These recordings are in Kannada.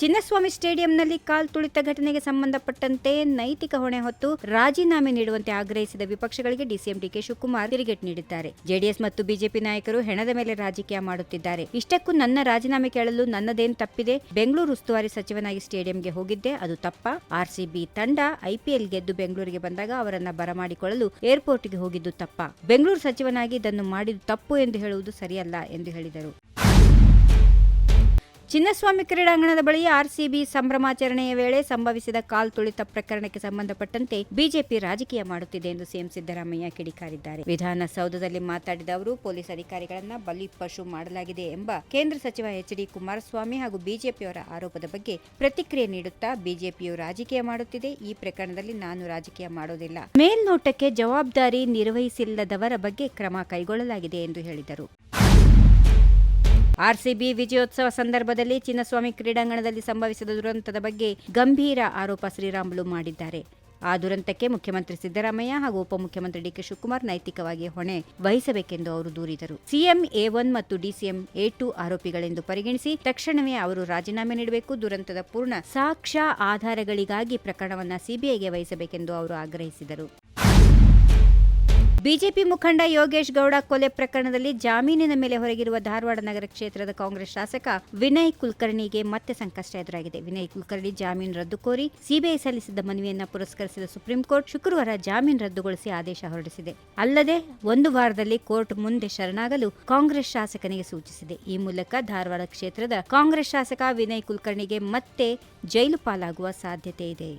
ಚಿನ್ನಸ್ವಾಮಿ ಸ್ಟೇಡಿಯಂನಲ್ಲಿ ಕಾಲ್ ತುಳಿತ ಘಟನೆಗೆ ಸಂಬಂಧಪಟ್ಟಂತೆ ನೈತಿಕ ಹೊಣೆ ಹೊತ್ತು ರಾಜೀನಾಮೆ ನೀಡುವಂತೆ ಆಗ್ರಹಿಸಿದ ವಿಪಕ್ಷಗಳಿಗೆ ಡಿಸಿಎಂ ಡಿಕೆ ಶಿವಕುಮಾರ್ ತಿರುಗೇಟ್ ನೀಡಿದ್ದಾರೆ. ಜೆಡಿಎಸ್ ಮತ್ತು ಬಿಜೆಪಿ ನಾಯಕರು ಹೆಣದ ಮೇಲೆ ರಾಜಕೀಯ ಮಾಡುತ್ತಿದ್ದಾರೆ. ಇಷ್ಟಕ್ಕೂ ನನ್ನ ರಾಜೀನಾಮೆ ಕೇಳಲು ನನ್ನದೇನು ತಪ್ಪಿದೆ? ಬೆಂಗಳೂರು ಉಸ್ತುವಾರಿ ಸಚಿವನಾಗಿ ಸ್ಟೇಡಿಯಂಗೆ ಹೋಗಿದ್ದೆ, ಅದು ತಪ್ಪ. ಆರ್ಸಿಬಿ ತಂಡ ಐಪಿಎಲ್ ಗೆದ್ದು ಬೆಂಗಳೂರಿಗೆ ಬಂದಾಗ ಅವರನ್ನ ಬರಮಾಡಿಕೊಳ್ಳಲು ಏರ್ಪೋರ್ಟ್ಗೆ ಹೋಗಿದ್ದು ತಪ್ಪ. ಬೆಂಗಳೂರು ಸಚಿವನಾಗಿ ಇದನ್ನು ಮಾಡಿದ್ದು ತಪ್ಪು ಎಂದು ಹೇಳುವುದು ಸರಿಯಲ್ಲ ಎಂದು ಹೇಳಿದರು. ಚಿನ್ನಸ್ವಾಮಿ ಕ್ರೀಡಾಂಗಣದ ಬಳಿ ಆರ್ಸಿಬಿ ಸಂಭ್ರಮಾಚರಣೆಯ ವೇಳೆ ಸಂಭವಿಸಿದ ಕಾಲ್ ತುಳಿತ ಪ್ರಕರಣಕ್ಕೆ ಸಂಬಂಧಪಟ್ಟಂತೆ ಬಿಜೆಪಿ ರಾಜಕೀಯ ಮಾಡುತ್ತಿದೆ ಎಂದು ಸಿಎಂ ಸಿದ್ದರಾಮಯ್ಯ ಕಿಡಿಕಾರಿದ್ದಾರೆ. ವಿಧಾನಸೌಧದಲ್ಲಿ ಮಾತನಾಡಿದ ಅವರು, ಪೊಲೀಸ್ ಅಧಿಕಾರಿಗಳನ್ನ ಬಲಿಪಶು ಮಾಡಲಾಗಿದೆ ಎಂಬ ಕೇಂದ್ರ ಸಚಿವ ಎಚ್ ಡಿ ಕುಮಾರಸ್ವಾಮಿ ಹಾಗೂ ಬಿಜೆಪಿಯವರ ಆರೋಪದ ಬಗ್ಗೆ ಪ್ರತಿಕ್ರಿಯೆ ನೀಡುತ್ತಾ ಬಿಜೆಪಿಯು ರಾಜಕೀಯ ಮಾಡುತ್ತಿದೆ. ಈ ಪ್ರಕರಣದಲ್ಲಿ ನಾನು ರಾಜಕೀಯ ಮಾಡೋದಿಲ್ಲ. ಮೇಲ್ನೋಟಕ್ಕೆ ಜವಾಬ್ದಾರಿ ನಿರ್ವಹಿಸಿಲ್ಲದವರ ಬಗ್ಗೆ ಕ್ರಮ ಕೈಗೊಳ್ಳಲಾಗಿದೆ ಎಂದು ಹೇಳಿದರು. ಆರ್ಸಿಬಿ ವಿಜಯೋತ್ಸವ ಸಂದರ್ಭದಲ್ಲಿ ಚಿನ್ನಸ್ವಾಮಿ ಕ್ರೀಡಾಂಗಣದಲ್ಲಿ ಸಂಭವಿಸಿದ ದುರಂತದ ಬಗ್ಗೆ ಗಂಭೀರ ಆರೋಪ ಶ್ರೀರಾಮುಲು ಮಾಡಿದ್ದಾರೆ. ಆ ದುರಂತಕ್ಕೆ ಮುಖ್ಯಮಂತ್ರಿ ಸಿದ್ದರಾಮಯ್ಯ ಹಾಗೂ ಉಪಮುಖ್ಯಮಂತ್ರಿ ಡಿಕೆ ಶಿವಕುಮಾರ್ ನೈತಿಕವಾಗಿ ಹೊಣೆ ವಹಿಸಬೇಕೆಂದು ಅವರು ದೂರಿದರು. ಸಿಎಂ ಎ ಒನ್ ಮತ್ತು ಡಿಸಿಎಂ ಎ ಟು ಆರೋಪಿಗಳೆಂದು ಪರಿಗಣಿಸಿ ತಕ್ಷಣವೇ ಅವರು ರಾಜೀನಾಮೆ ನೀಡಬೇಕು, ದುರಂತದ ಪೂರ್ಣ ಸಾಕ್ಷ್ಯ ಆಧಾರಗಳಿಗಾಗಿ ಪ್ರಕರಣವನ್ನು ಸಿಬಿಐಗೆ ವಹಿಸಬೇಕೆಂದು ಅವರು ಆಗ್ರಹಿಸಿದರು. ಬಿಜೆಪಿ ಮುಖಂಡ ಯೋಗೇಶ್ ಗೌಡ ಕೊಲೆ ಪ್ರಕರಣದಲ್ಲಿ ಜಾಮೀನಿನ ಮೇಲೆ ಹೊರಗಿರುವ ಧಾರವಾಡ ನಗರ ಕ್ಷೇತ್ರದ ಕಾಂಗ್ರೆಸ್ ಶಾಸಕ ವಿನಯ್ ಕುಲಕರ್ಣಿಗೆ ಮತ್ತೆ ಸಂಕಷ್ಟ ಎದುರಾಗಿದೆ. ವಿನಯ್ ಕುಲಕರ್ಣಿ ಜಾಮೀನು ರದ್ದು ಕೋರಿ ಸಿಬಿಐ ಸಲ್ಲಿಸಿದ್ದ ಮನವಿಯನ್ನು ಪುರಸ್ಕರಿಸಿದ ಸುಪ್ರೀಂ ಕೋರ್ಟ್ ಶುಕ್ರವಾರ ಜಾಮೀನು ರದ್ದುಗೊಳಿಸಿ ಆದೇಶ ಹೊರಡಿಸಿದೆ. ಅಲ್ಲದೆ ಒಂದು ವಾರದಲ್ಲಿ ಕೋರ್ಟ್ ಮುಂದೆ ಶರಣಾಗಲು ಕಾಂಗ್ರೆಸ್ ಶಾಸಕನಿಗೆ ಸೂಚಿಸಿದೆ. ಈ ಮೂಲಕ ಧಾರವಾಡ ಕ್ಷೇತ್ರದ ಕಾಂಗ್ರೆಸ್ ಶಾಸಕ ವಿನಯ್ ಕುಲಕರ್ಣಿಗೆ ಮತ್ತೆ ಜೈಲು ಪಾಲಾಗುವ ಸಾಧ್ಯತೆ ಇದೆ.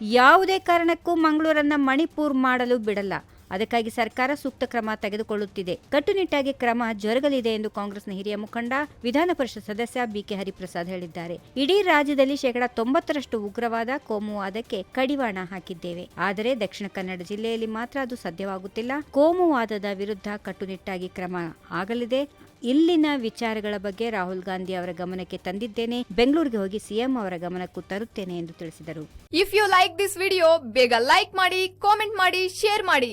ಯಾವುದೇ ಕಾರಣಕ್ಕೂ ಮಂಗಳೂರನ್ನು ಮಣಿಪುರ್ ಮಾಡಲು ಬಿಡಲ್ಲ. ಅದಕ್ಕಾಗಿ ಸರ್ಕಾರ ಸೂಕ್ತ ಕ್ರಮ ತೆಗೆದುಕೊಳ್ಳುತ್ತಿದೆ. ಕಟ್ಟುನಿಟ್ಟಾಗಿ ಕ್ರಮ ಜರುಗಲಿದೆ ಎಂದು ಕಾಂಗ್ರೆಸ್ನ ಹಿರಿಯ ಮುಖಂಡ, ವಿಧಾನ ಪರಿಷತ್ ಸದಸ್ಯ ಬಿಕೆ ಹರಿಪ್ರಸಾದ್ ಹೇಳಿದ್ದಾರೆ. ಇಡೀ ರಾಜ್ಯದಲ್ಲಿ ಶೇಕಡಾ ತೊಂಬತ್ತರಷ್ಟು ಉಗ್ರವಾದ, ಕೋಮುವಾದಕ್ಕೆ ಕಡಿವಾಣ ಹಾಕಿದ್ದೇವೆ. ಆದರೆ ದಕ್ಷಿಣ ಕನ್ನಡ ಜಿಲ್ಲೆಯಲ್ಲಿ ಮಾತ್ರ ಅದು ಸಾಧ್ಯವಾಗುತ್ತಿಲ್ಲ. ಕೋಮುವಾದದ ವಿರುದ್ಧ ಕಟ್ಟುನಿಟ್ಟಾಗಿ ಕ್ರಮ ಆಗಲಿದೆ. ಇಲ್ಲಿನ ವಿಚಾರಗಳ ಬಗ್ಗೆ ರಾಹುಲ್ ಗಾಂಧಿ ಅವರ ಗಮನಕ್ಕೆ ತಂದಿದ್ದೇನೆ. ಬೆಂಗಳೂರಿಗೆ ಹೋಗಿ ಸಿಎಂ ಅವರ ಗಮನಕ್ಕೂ ತರುತ್ತೇನೆ ಎಂದು ತಿಳಿಸಿದರು. If you like this video ಬೇಗ ಲೈಕ್ ಮಾಡಿ ಕಾಮೆಂಟ್ ಮಾಡಿ ಶೇರ್ ಮಾಡಿ.